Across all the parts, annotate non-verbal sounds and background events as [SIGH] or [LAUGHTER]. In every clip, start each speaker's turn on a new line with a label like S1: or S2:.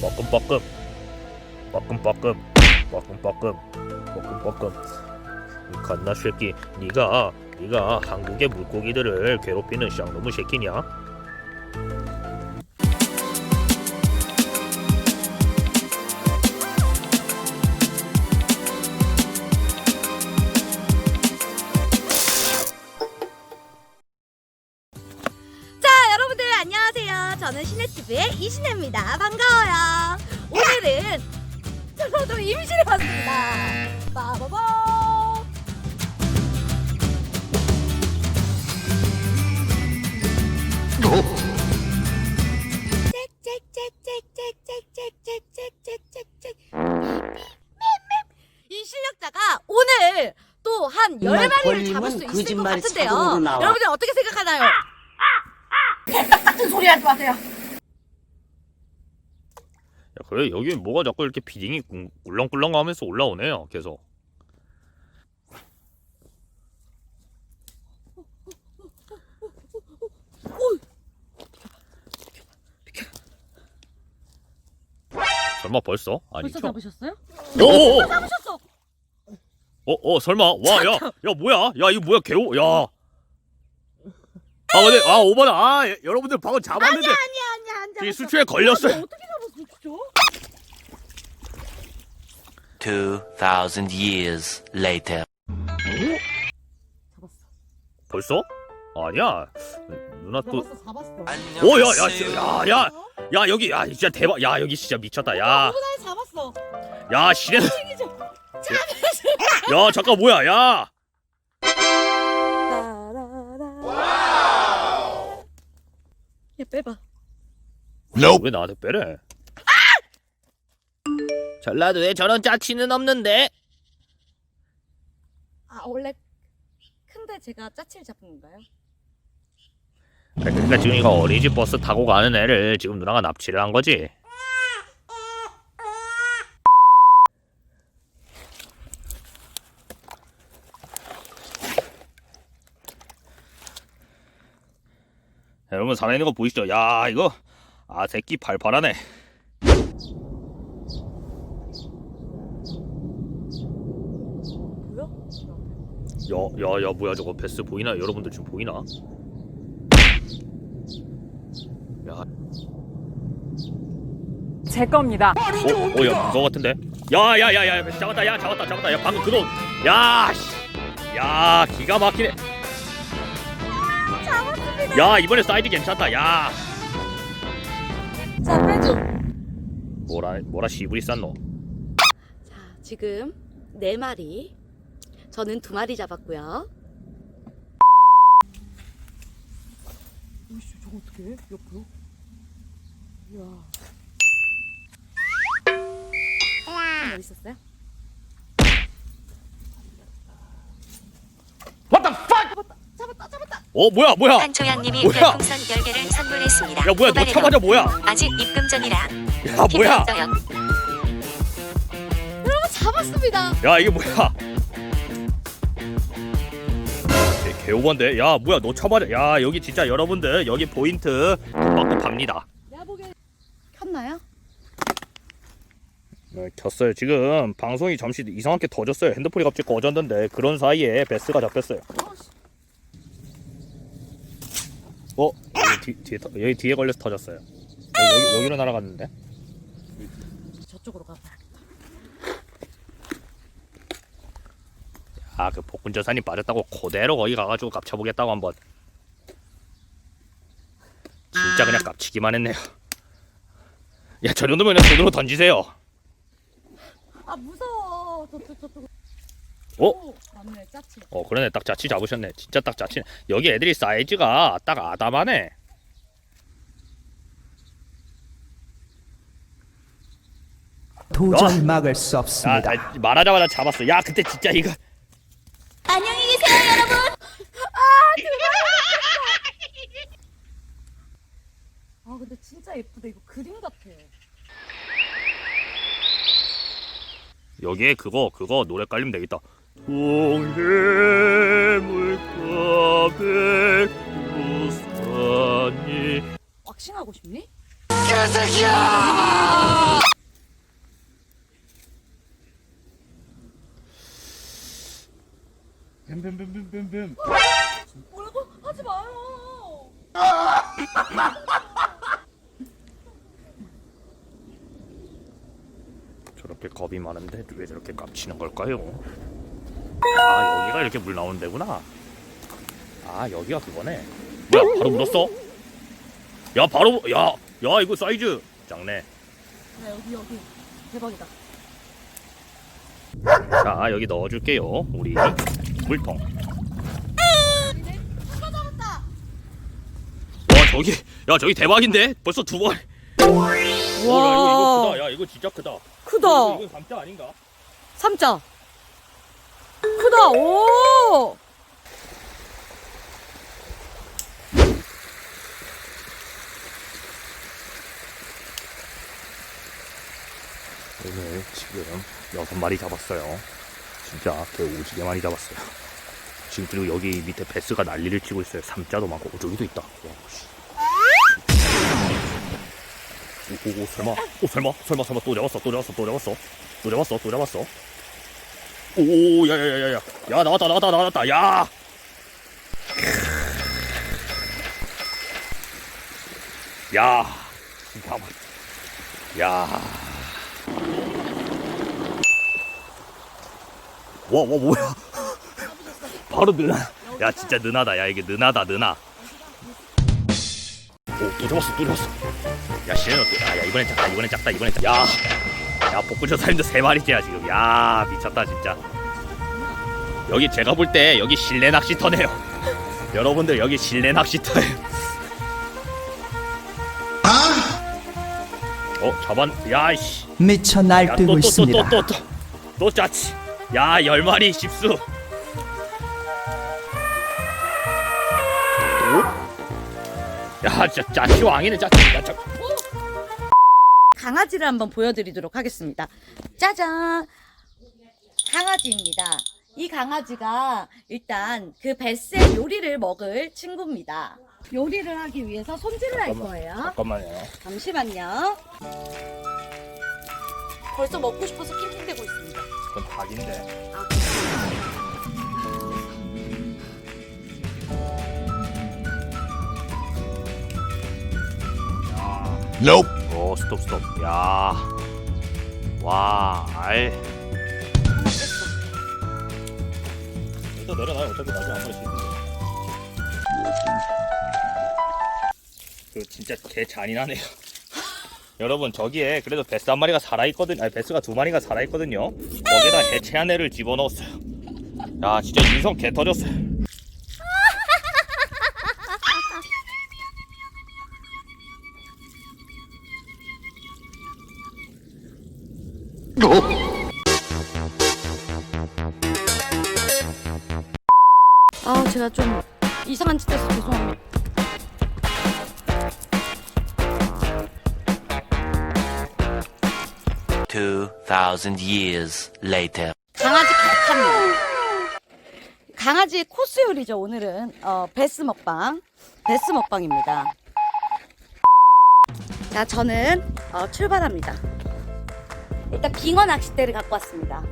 S1: 뻐끔뻐끔. 뻐끔뻐끔. 뻐끔뻐끔. 뻐끔뻐끔. 이 갓나 새끼 네가 네가 한국의 물고기들을 괴롭히는 쌍놈의 새끼냐?
S2: 안녕하세요. 저는 시네TV의 이신혜입니다. 반가워요. 오늘은 저도 임시를 봤습니다. 빠바바. 이 실력자가 오늘 또한열
S3: 정말
S2: 마리를 잡을 수 있을 것
S3: 거짓말이
S2: 같은데요. 여러분들 어떻게 생각하나요? 같은 소리 하지 마세요.
S1: 야, 그래 여기 뭐가 자꾸 이렇게 비딩이 꿀- 꿀렁꿀렁하면서 올라오네요. 계속. 설마 벌써? 아니죠?
S2: 잡으셨어요?
S1: 오!
S2: 잡으셨어.
S1: 어, 어, 설마. 와, 야, 야, 뭐야? 야, 이거 뭐야? 개오, 야. 아, 근데, 아, 오바다. 아, 예, 여러분들 방금 잡았는데.
S2: 아니야 아니야
S1: 안이
S2: 잡았어.
S1: 수초에 걸렸어요.
S2: 어떻게 잡았어 진짜?
S4: 2,000 years later.
S2: 잡았어.
S1: 벌써? 아니야. 누나 또.
S2: 잡았어 잡았어.
S1: 오, 야, 야, 야, 야. 야, 여기, 야, 진짜 대박. 야, 여기 진짜 미쳤다. 야,
S2: 오늘 잡았어.
S1: 야, 시내.
S2: ting이죠.
S1: 야, 잠깐, 뭐야, 야.
S2: 얘 빼봐.
S1: 왜 나한테 빼래? 전라도에 저런 짜치는 없는데.
S2: 아 원래 큰데 제가 짜치를 잡은 건가요?
S1: 그러니까 지금 이거 어린이집 버스 타고 가는 애를 지금 누나가 납치를 한 거지. 여러분 살아있는 거 보이시죠? 야 이거 아 새끼 팔팔하네.
S2: 뭐야?
S1: 야 야 야 뭐야 저거 베스 보이나? 여러분들 지금 보이나? 야
S5: 제 겁니다.
S1: 어, 어, 야, 그거 같은데? 야, 야, 야, 야, 잡았다, 야, 잡았다, 잡았다, 야, 방금 그돈, 야, 씨, 야, 기가 막히네. 야, 이번에 사이즈 괜찮다, 야.
S2: 자 빼줘.
S1: 뭐라, 뭐라 시부리 쌌노?
S2: 자 지금 네 마리. 저는 두 마리 잡았고요.
S5: 저거 어떻게 해? 옆으로? 야.
S2: 좀 어디 있었어요? 잡았다 잡았다.
S1: 어, 뭐야, 뭐야?
S6: 한초양님이
S1: 뭐야?
S6: 별풍선 10개를 선물했습니다.
S1: 야, 뭐야, 놓자마자 뭐야?
S6: 아직 입금 전이라
S1: 야, 뭐야?
S2: 여러분 잡았습니다.
S1: 야, 이게 뭐야? 개, 개오반데? 야, 뭐야, 놓자마자, 야, 여기 진짜 여러분들, 여기 포인트 급박급합니다.
S2: 내가 보기엔 켰나요?
S1: 네, 켰어요. 지금 방송이 잠시 이상하게 터졌어요. 핸드폰이 갑자기 꺼졌는데 그런 사이에 베스가 잡혔어요. 어? 여기, 뒤, 뒤에, 터- 여기 뒤에 걸려서 터졌어요. 여기, 여기, 여기로 날아갔는데?
S2: 저쪽으로 가봐.
S1: 아, 그 복근저산이 빠졌다고 그대로 거기 가가지고 깝쳐보겠다고 한번. 진짜 그냥 깝치기만 했네요. 야, 저 정도면 그냥 손으로 던지세요.
S2: 아 무서워. 저쪽 저쪽.
S1: 어?
S2: 오, 맞네 짜치.
S1: 어, 그러네. 딱 자치 잡으셨네. 진짜 딱 자치. 여기 애들이 사이즈가 딱 아담하네.
S7: 도저히 막을 수
S1: 야,
S7: 없습니다.
S1: 아, 말하자마자 잡았어. 야, 그때 진짜 이거.
S2: 안녕히 계세요 여러분. 아 대박. 아 근데 진짜 예쁘다. 이거 그림 같아.
S1: 여기에 그거 그거 노래 깔리면 되겠다. 동해물과 백두산이
S2: 왁싱하고 싶니?
S4: 개새끼야!
S1: 뱀뱀뱀뱀뱀뱀
S2: 뭐라고? 하지 마요
S1: 저렇게 겁이 많은데 왜 저렇게 깝치는 걸까요? 아 여기가 이렇게 물 나오는 데구나. 아 여기가 그거네. 뭐야 바로 물었어? 야 바로 야야 이거 사이즈 작네.
S2: 네, 여기 여기 대박이다.
S1: 자 여기 넣어줄게요 우리 물통. 와 저기 야 저기 대박인데 벌써 두 번. 와 이거 이거 크다. 야 이거 진짜 크다.
S2: 크다.
S1: 이거 감자 아닌가?
S2: 삼자. 크다. 오.
S1: 오늘 지금 여섯 마리 잡았어요. 진짜 개 오지게 많이 잡았어요. 지금 그리고 여기 밑에 베스가 난리를 치고 있어요. 삼자도 많고 어, 저기도 있다. 와, 씨. 오, 오, 오, 설마, 오, 설마, 설마, 설마 또 잡았어, 또 잡았어, 또 잡았어, 또 잡았어, 또 잡았어. 오, 야, 야, 야, 야, 야, 야, 나왔다, 나왔다, 나왔다, 야. 야, 막, 야. 와, 와, 뭐야? [LAUGHS] 바로 느나. 야, 진짜 느나다. 야, 이게 느나다, 느나. 오, 또 잡았어, 또 잡았어. 야, 씨는 어때? 아, 야, 이번엔 작다, 이번엔 작다, 이번엔 작다. 야, 야, 복구조사님도 세 마리째야, 지금. 야, 미쳤다, 진짜. 여기 제가 볼 때 여기 실내 낚시터네요. [LAUGHS] 여러분들, 여기 실내 낚시터예요. 어, 잡았, 야, 씨.
S3: 미쳐 날뛰고 있습니다.
S1: 또 또 또 또또또 짜치. 야, 열 마리 십수. 오? 야, 진짜 짜치 왕이네, 짜치. 야, 짜.
S2: 강아지를 한번 보여드리도록 하겠습니다. 짜잔! 강아지입니다. 이 강아지가 일단 그 뱃새 요리를 먹을 친구입니다. 요리를 하기 위해서 손질을 할 거예요.
S1: 잠깐만요.
S2: 잠시만요. 벌써 먹고 싶어서 낑낑대고 있습니다.
S1: 그건 닭인데.
S2: 아,
S1: Nope. 오, 스톱 스톱. 야. 와, 알. 일단 내려놔요. 어차피 나중에 안 버릴 수 있는데. 그 진짜 개 잔인하네요. [LAUGHS] 여러분 저기에 그래도 베스 한 마리가 살아있거든 아니 베스가 두 마리가 살아있거든요 거기에다 해체 한 애를 집어넣었어요 야 진짜 인성 개 터졌어요
S2: 제가 좀 이상한 짓 해서 죄송합니다.
S4: Two thousand years later.
S2: 강아지 격합니다. 강아지 코스 요리죠. 오늘은 어, 베스 먹방, 베스 먹방입니다. 자, 저는 어, 출발합니다. 일단 빙어 낚싯대를 갖고 왔습니다.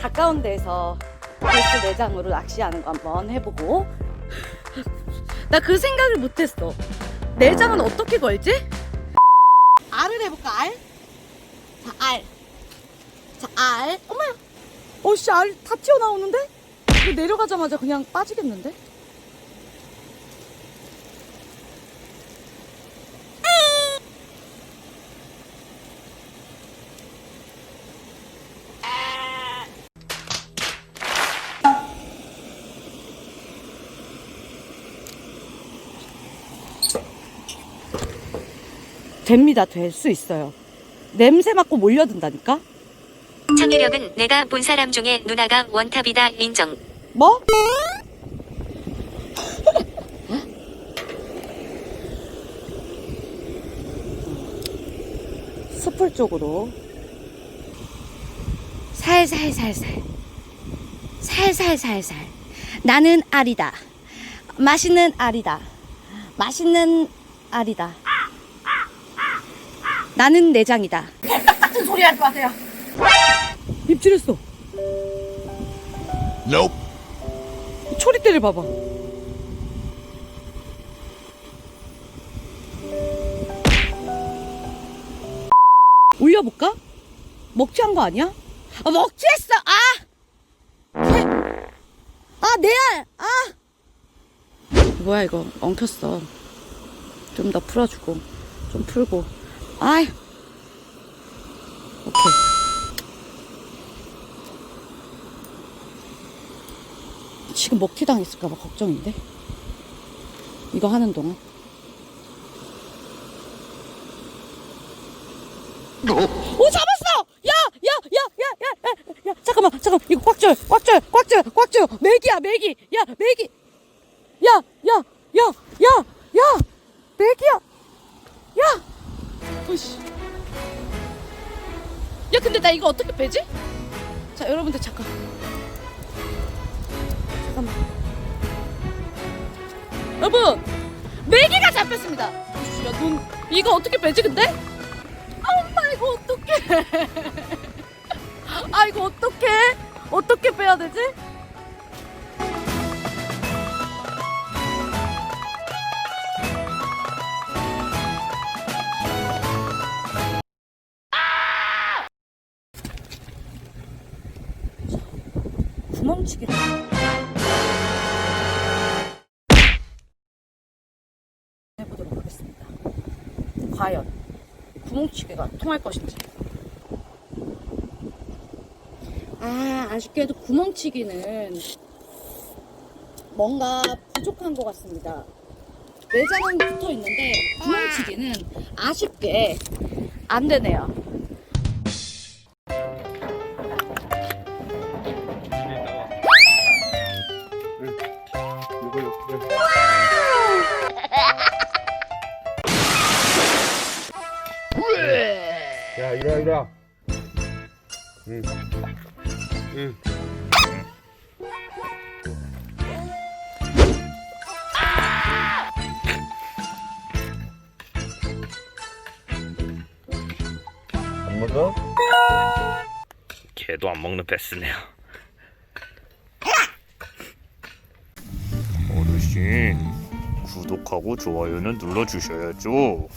S2: 가까운 데에서 베스 내장으로 낚시하는 거 한번 해보고. 나 그 생각을 못했어. 내장은 어떻게 걸지? 알을 해볼까? 알? 자, 알. 자, 알. 어머야. 어씨, 알 다 튀어나오는데? 내려가자마자 그냥 빠지겠는데? 됩니다. 될 수 있어요. 냄새 맡고 몰려든다니까?
S6: 창의력은 내가 본 사람 중에 누나가 원탑이다 인정.
S2: 뭐? 숲을 쪽으로 살살살살 살살살살 나는 알이다 맛있는 알이다 맛있는 알이다 나는 내장이다 같은 소리 하지 마세요 입질했어 초리대를 봐봐. 올려볼까? 먹튀한 거 아니야? 아, 먹튀했어! 아! 새- 아, 내 알! 아! 뭐야, 이거. 엉켰어. 좀 더 풀어주고. 좀 풀고. 아이. 오케이. 지금 먹튀 당했을까봐 걱정인데. 이거 하는 동안. 오 잡았어! 야, 야, 야, 야, 야, 야, 야, 잠깐만, 잠깐, 이거 꽉 줘요, 꽉 줘요, 꽉 줘요, 꽉 줘요. 메기야, 메기, 야, 메기, 야, 야, 야, 야, 야, 메기야, 야, 어이씨. 야, 근데 나 이거 어떻게 빼지? 자, 여러분들 잠깐. 잠깐만. 여러분, 메기가 잡혔습니다. 야, 넌 이거 어떻게 빼지 근데? 아, 엄마 이거 어떡해? [LAUGHS] 아 이거 어떡해? 어떻게 빼야 되지? 과연 구멍치기가 통할 것인지. 아, 아쉽게도 구멍치기는 뭔가 부족한 것 같습니다. 내장은 붙어 있는데 구멍치기는 아쉽게 안 되네요.
S7: 와 이리 와 응. 응. 안 먹어?
S1: 걔도 안 먹는 베스네요. 어르신 구독하고 좋아요는 눌러주셔야죠.